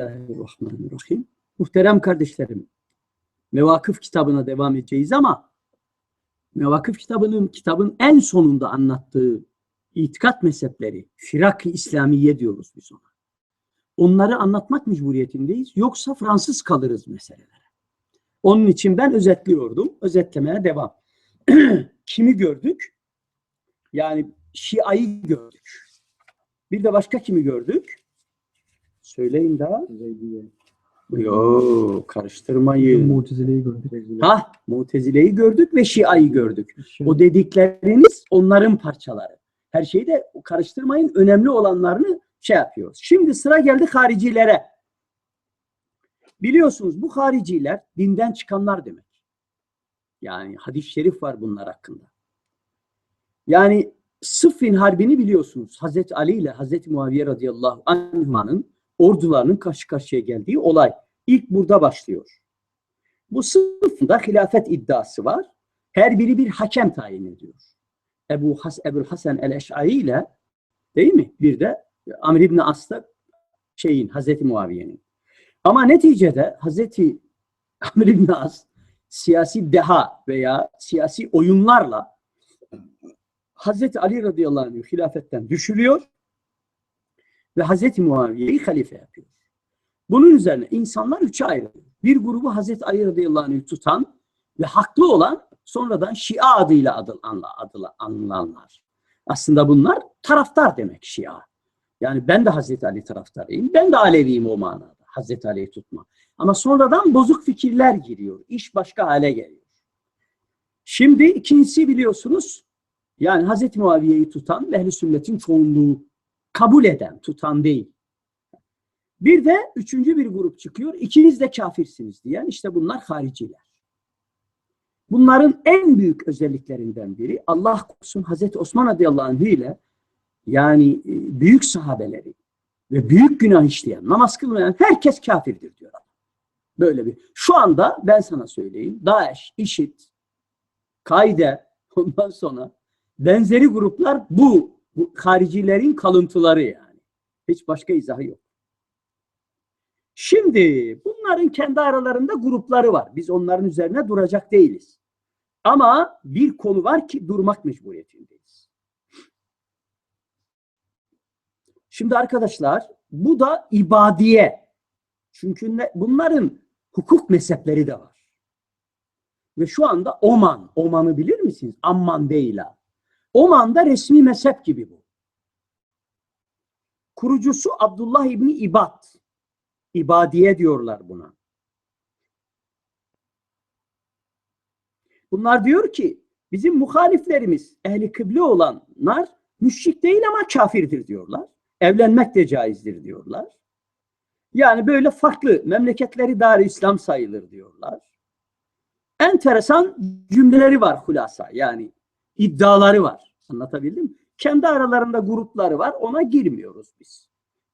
Bismillahirrahmanirrahim. Muhterem kardeşlerim, Mevakıf kitabına devam edeceğiz ama Mevakıf kitabının kitabın en sonunda anlattığı itikat mezhepleri, firak-ı İslamiye diyoruz biz ona. Onları anlatmak mecburiyetindeyiz. Yoksa Fransız kalırız meselelere. Onun için ben özetliyordum. Özetlemeye devam. Kimi gördük? Yani Şia'yı gördük. Bir de başka kimi gördük? Söyleyin daha. Yok karıştırmayın. Mutezile'yi gördük. Ha, Mutezile'yi gördük ve Şia'yı gördük. O dedikleriniz onların parçaları. Her şeyi de karıştırmayın. Önemli olanlarını şey yapıyoruz. Şimdi sıra geldi haricilere. Biliyorsunuz bu hariciler dinden çıkanlar demek. Yani hadis-i şerif var bunlar hakkında. Yani Sıffin Harbi'ni biliyorsunuz. Hazreti Ali ile Hazreti Muaviye radıyallahu anh'ın ordularının karşı karşıya geldiği olay. İlk burada başlıyor. Bu Sıffin'da hilafet iddiası var. Her biri bir hakem tayin ediyor. Ebu Has Ebu Hasan el-Eş'ari ile değil mi? Bir de Amr ibn As'ta şeyin Hazreti Muaviye'nin. Ama neticede Hazreti Amr ibn As siyasi deha veya siyasi oyunlarla Hazreti Ali radıyallahu anh hilafetten düşürüyor ve Hazreti Muaviye'yi halife yapıyor. Bunun üzerine insanlar üçe ayrılıyor. Bir grubu Hazreti Ali radıyallahu anh'ı tutan ve haklı olan sonradan Şia adıyla adıla, anılanlar. Aslında bunlar taraftar demek Şia. Yani ben de Hazreti Ali taraftarıyım. Ben de Aleviyim o manada. Hazreti Ali'yi tutma. Ama sonradan bozuk fikirler giriyor. İş başka hale geliyor. Şimdi ikincisi biliyorsunuz yani Hazreti Muaviye'yi tutan ve ehl sünnetin çoğunluğu kabul eden, tutan değil. Bir de üçüncü bir grup çıkıyor. İkiniz de kafirsiniz diyen işte bunlar hariciler. Bunların en büyük özelliklerinden biri Allah korusun Hazreti Osman radıyallahu anh ile yani e, büyük sahabeleri ve büyük günah işleyen, namaz kılmayan herkes kafirdir diyor. Böyle bir. Şu anda ben sana söyleyeyim. Daesh, IŞİD, Kaide ondan sonra benzeri gruplar bu, bu haricilerin kalıntıları yani. Hiç başka izahı yok. Şimdi bunların kendi aralarında grupları var. Biz onların üzerine duracak değiliz. Ama bir konu var ki durmak mecburiyetindeyiz. Şimdi arkadaşlar bu da ibadiye. Çünkü ne, bunların hukuk mezhepleri de var. Ve şu anda Oman, Oman'ı bilir misiniz? Amman ha. Oman'da resmi mezhep gibi bu. Kurucusu Abdullah İbni İbad. İbadiye diyorlar buna. Bunlar diyor ki bizim muhaliflerimiz ehli kıble olanlar müşrik değil ama kafirdir diyorlar. Evlenmek de caizdir diyorlar. Yani böyle farklı memleketleri dar İslam sayılır diyorlar. Enteresan cümleleri var hulasa yani iddiaları var. Anlatabildim mi? Kendi aralarında grupları var ona girmiyoruz biz.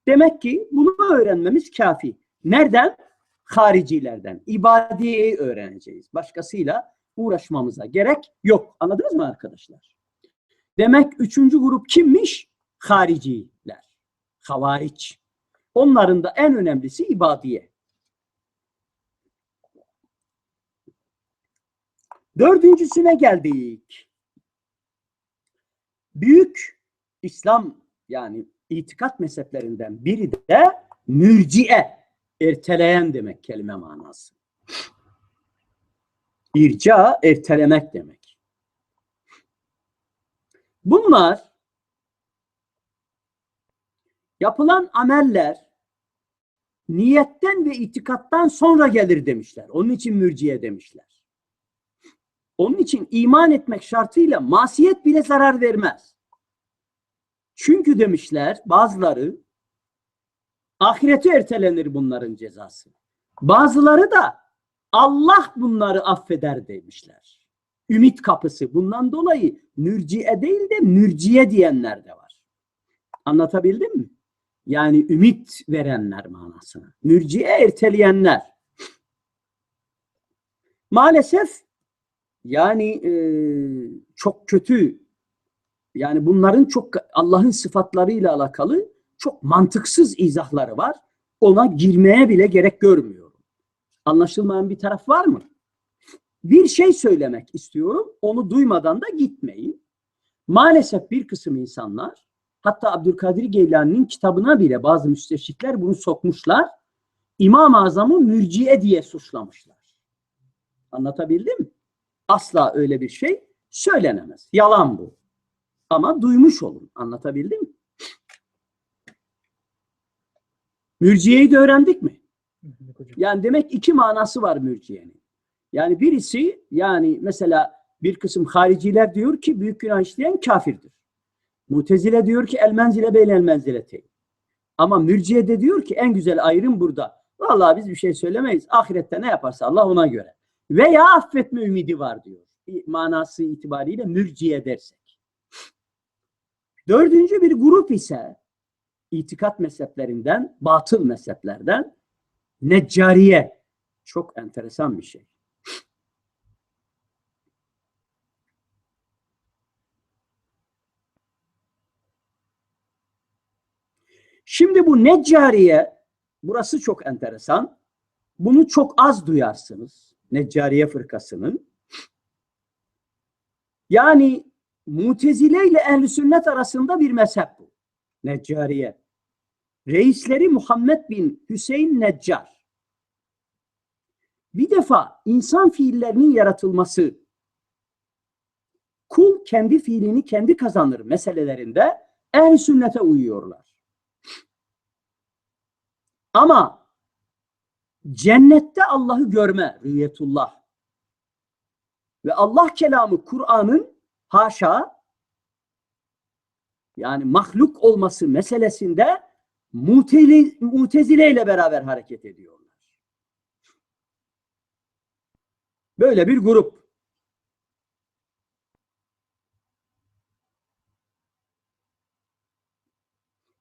Demek ki bunu öğrenmemiz kafi. Nereden? Haricilerden. İbadiyeyi öğreneceğiz. Başkasıyla uğraşmamıza gerek yok. Anladınız mı arkadaşlar? Demek üçüncü grup kimmiş? Hariciler. Havariç. Onların da en önemlisi ibadiye. Dördüncüsüne geldik. Büyük İslam yani itikat mezheplerinden biri de mürciye, erteleyen demek kelime manası. İrca, ertelemek demek. Bunlar yapılan ameller niyetten ve itikattan sonra gelir demişler. Onun için mürciye demişler. Onun için iman etmek şartıyla masiyet bile zarar vermez. Çünkü demişler bazıları ahirete ertelenir bunların cezası. Bazıları da Allah bunları affeder demişler. Ümit kapısı. Bundan dolayı mürciye değil de mürciye diyenler de var. Anlatabildim mi? Yani ümit verenler manasına. Mürciye erteleyenler. Maalesef yani e, çok kötü yani bunların çok Allah'ın sıfatlarıyla alakalı çok mantıksız izahları var. ona girmeye bile gerek görmüyorum. Anlaşılmayan bir taraf var mı? Bir şey söylemek istiyorum. Onu duymadan da gitmeyin. Maalesef bir kısım insanlar hatta Abdülkadir Geylani'nin kitabına bile bazı müsteşrikler bunu sokmuşlar. İmam-ı Azam'ı mürciye diye suçlamışlar. Anlatabildim mi? Asla öyle bir şey söylenemez. Yalan bu. Ama duymuş olun. Anlatabildim mi? Mürciyeyi de öğrendik mi? Yani demek iki manası var mürciyenin. Yani birisi yani mesela bir kısım hariciler diyor ki büyük günah işleyen kafirdir. Mutezile diyor ki el menzile beynel menzileteyn. Ama mürciye de diyor ki en güzel ayrım burada. Vallahi biz bir şey söylemeyiz. Ahirette ne yaparsa Allah ona göre. Veya affetme ümidi var diyor. Manası itibariyle mürciye dersek. Dördüncü bir grup ise itikat mezheplerinden, batıl mezheplerden neccariye. Çok enteresan bir şey. Şimdi bu neccariye, burası çok enteresan. Bunu çok az duyarsınız. Neccariye fırkasının. Yani Mutezile ile Ehl-i Sünnet arasında bir mezhep bu. Neccariye. Reisleri Muhammed bin Hüseyin Neccar. Bir defa insan fiillerinin yaratılması, kul kendi fiilini kendi kazanır meselelerinde ehl sünnete uyuyorlar. Ama cennette Allah'ı görme, rüyetullah ve Allah kelamı Kur'an'ın haşa yani mahluk olması meselesinde muteli, mutezile ile beraber hareket ediyorlar. Böyle bir grup.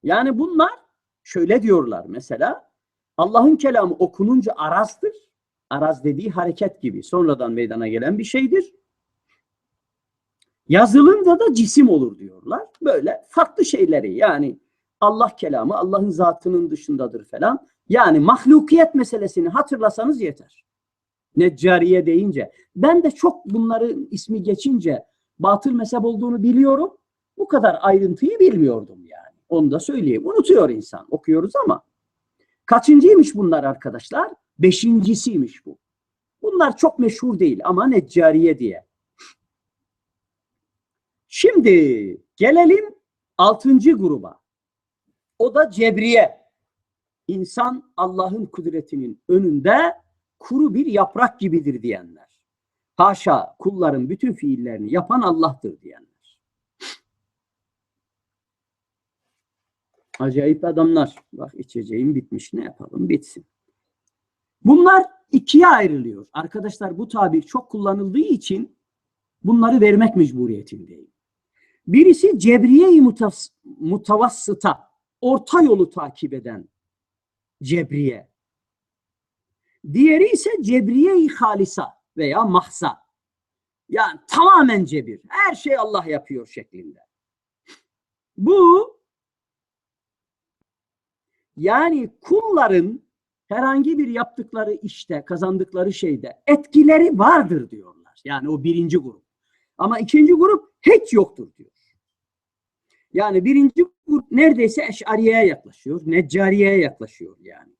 Yani bunlar şöyle diyorlar mesela Allah'ın kelamı okununca arazdır. Araz dediği hareket gibi sonradan meydana gelen bir şeydir. Yazılınca da cisim olur diyorlar. Böyle farklı şeyleri yani Allah kelamı Allah'ın zatının dışındadır falan. Yani mahlukiyet meselesini hatırlasanız yeter. Neccariye deyince. Ben de çok bunların ismi geçince batıl mezhep olduğunu biliyorum. Bu kadar ayrıntıyı bilmiyordum yani. Onu da söyleyeyim. Unutuyor insan. Okuyoruz ama. Kaçıncıymış bunlar arkadaşlar? Beşincisiymiş bu. Bunlar çok meşhur değil ama Neccariye diye. Şimdi gelelim altıncı gruba. O da Cebriye. İnsan Allah'ın kudretinin önünde kuru bir yaprak gibidir diyenler. Haşa kulların bütün fiillerini yapan Allah'tır diyenler. Acayip adamlar. Bak içeceğim bitmiş ne yapalım bitsin. Bunlar ikiye ayrılıyor. Arkadaşlar bu tabir çok kullanıldığı için bunları vermek mecburiyetindeyim. Birisi cebriye-i mutavassıta, orta yolu takip eden cebriye. Diğeri ise cebriye-i halisa veya mahsa. Yani tamamen cebir. Her şey Allah yapıyor şeklinde. Bu yani kulların herhangi bir yaptıkları işte, kazandıkları şeyde etkileri vardır diyorlar. Yani o birinci grup. Ama ikinci grup hiç yoktur diyor. Yani birinci grup neredeyse Eş'ariye'ye yaklaşıyor. Neccariye'ye yaklaşıyor yani.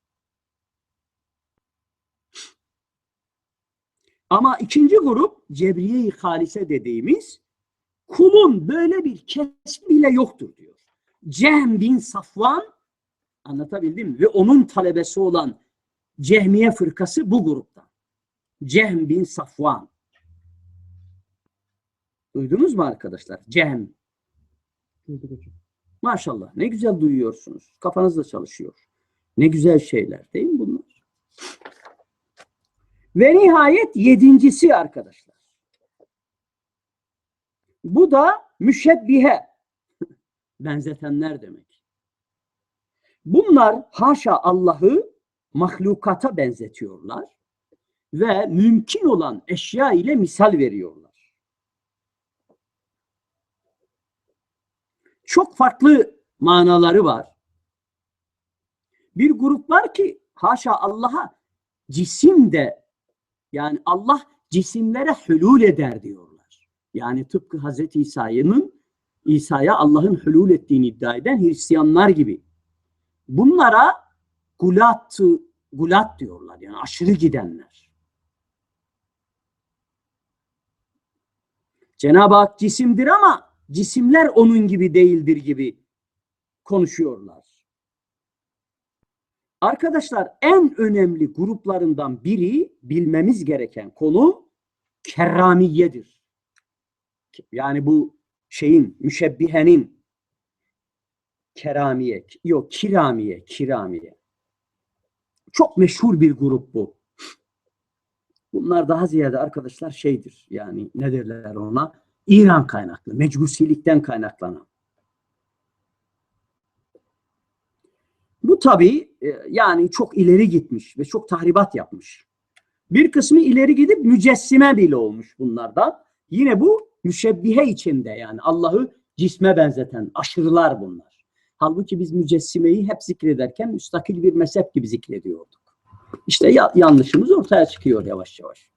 Ama ikinci grup Cebriye-i Halise dediğimiz kulun böyle bir kesbi bile yoktur diyor. Cehm bin Safvan anlatabildim? Ve onun talebesi olan Cehmiye fırkası bu grupta. Cehm bin Safvan. Duydunuz mu arkadaşlar? Cehm. Maşallah ne güzel duyuyorsunuz. Kafanız da çalışıyor. Ne güzel şeyler değil mi bunlar? Ve nihayet yedincisi arkadaşlar. Bu da müşebbihe. Benzetenler demek. Bunlar haşa Allah'ı mahlukata benzetiyorlar ve mümkün olan eşya ile misal veriyorlar. Çok farklı manaları var. Bir grup var ki haşa Allah'a cisim de yani Allah cisimlere hülul eder diyorlar. Yani tıpkı Hazreti İsa'nın İsa'ya Allah'ın hülul ettiğini iddia eden Hristiyanlar gibi. Bunlara gulat, gulat diyorlar yani aşırı gidenler. Cenab-ı Hak cisimdir ama cisimler onun gibi değildir gibi konuşuyorlar. Arkadaşlar en önemli gruplarından biri bilmemiz gereken konu kerramiyedir. Yani bu şeyin, müşebbihenin keramiye, yok kiramiye, kiramiye. Çok meşhur bir grup bu. Bunlar daha ziyade arkadaşlar şeydir. Yani ne derler ona? İran kaynaklı, mecusilikten kaynaklanan. Bu tabii e, yani çok ileri gitmiş ve çok tahribat yapmış. Bir kısmı ileri gidip mücessime bile olmuş bunlardan. Yine bu müşebbihe içinde yani Allah'ı cisme benzeten aşırılar bunlar. Halbuki biz mücessimeyi hep zikrederken müstakil bir mezhep gibi zikrediyorduk. İşte ya, yanlışımız ortaya çıkıyor yavaş yavaş.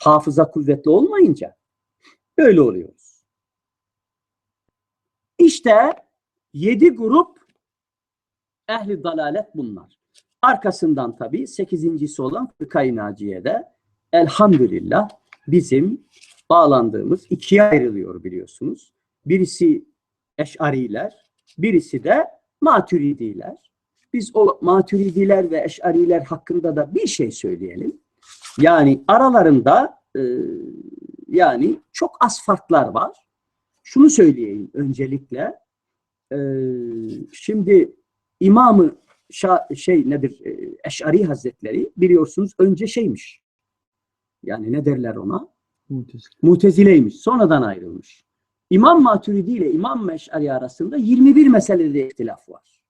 Hafıza kuvvetli olmayınca böyle oluyoruz. İşte yedi grup ehli dalalet bunlar. Arkasından tabii sekizincisi olan Fıkayı Naciye'de elhamdülillah bizim bağlandığımız ikiye ayrılıyor biliyorsunuz. Birisi Eş'ariler, birisi de Maturidiler. Biz o Maturidiler ve Eş'ariler hakkında da bir şey söyleyelim. Yani aralarında e, yani çok az farklar var. Şunu söyleyeyim öncelikle. E, şimdi İmamı şey nedir? E, Eş'ari Hazretleri biliyorsunuz önce şeymiş. Yani ne derler ona? Mutezile. Mutezileymiş. Sonradan ayrılmış. İmam Maturidi ile İmam Meş'ari arasında 21 meselede ihtilaf var.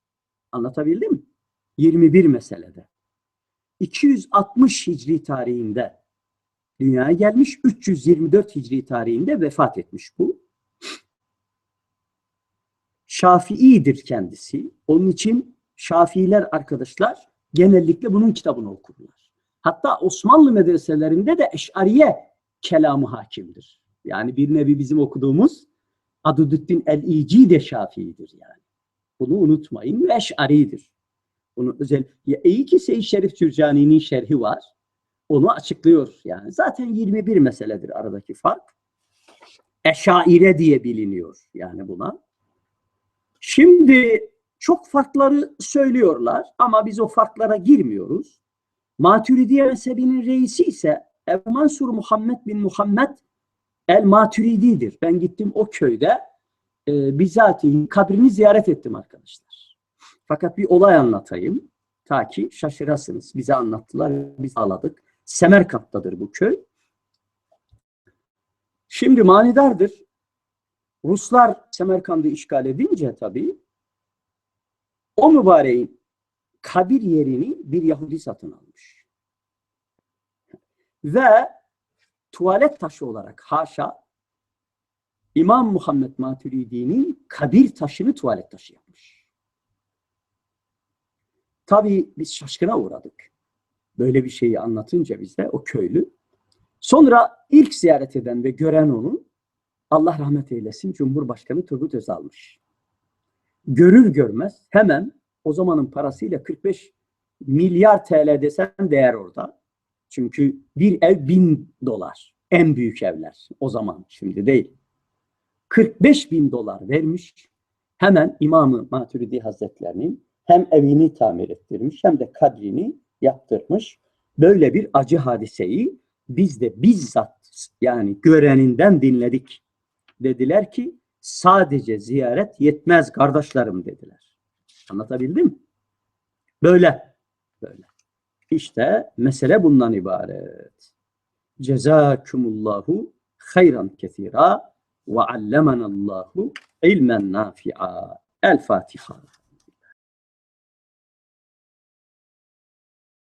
Anlatabildim mi? 21 meselede. 260 Hicri tarihinde dünyaya gelmiş, 324 Hicri tarihinde vefat etmiş bu. Şafii'dir kendisi. Onun için Şafiiler arkadaşlar genellikle bunun kitabını okurlar. Hatta Osmanlı medreselerinde de Eş'ariye kelamı hakimdir. Yani bir nevi bizim okuduğumuz Adudüddin el-İci de Şafii'dir yani. Bunu unutmayın ve Eş'ari'dir. Bunu özel ya iyi ki Seyyid Şerif Cürcani'nin şerhi var. Onu açıklıyor yani. Zaten 21 meseledir aradaki fark. Eşaire diye biliniyor yani buna. Şimdi çok farkları söylüyorlar ama biz o farklara girmiyoruz. Maturidiye mezhebinin reisi ise Ebu Mansur Muhammed bin Muhammed el Maturidi'dir. Ben gittim o köyde e, bizatihi kabrini ziyaret ettim arkadaşlar. Fakat bir olay anlatayım. Ta ki şaşırasınız. Bize anlattılar, biz ağladık. Semerkant'tadır bu köy. Şimdi manidardır. Ruslar Semerkand'ı işgal edince tabii o mübareğin kabir yerini bir Yahudi satın almış. Ve tuvalet taşı olarak haşa İmam Muhammed Maturidi'nin kabir taşını tuvalet taşı yapmış. Tabii biz şaşkına uğradık. Böyle bir şeyi anlatınca bize o köylü. Sonra ilk ziyaret eden ve gören onu Allah rahmet eylesin Cumhurbaşkanı Turgut Özal'mış. Görür görmez hemen o zamanın parasıyla 45 milyar TL desen değer orada. Çünkü bir ev bin dolar. En büyük evler o zaman şimdi değil. 45 bin dolar vermiş. Hemen İmam-ı Maturidi Hazretlerinin hem evini tamir ettirmiş hem de kadrini yaptırmış. Böyle bir acı hadiseyi biz de bizzat yani göreninden dinledik. Dediler ki sadece ziyaret yetmez kardeşlerim dediler. Anlatabildim? Böyle. Böyle. İşte mesele bundan ibaret. Cezakumullahu hayran kesira ve allemenallahu ilmen nafi'a. El Fatiha.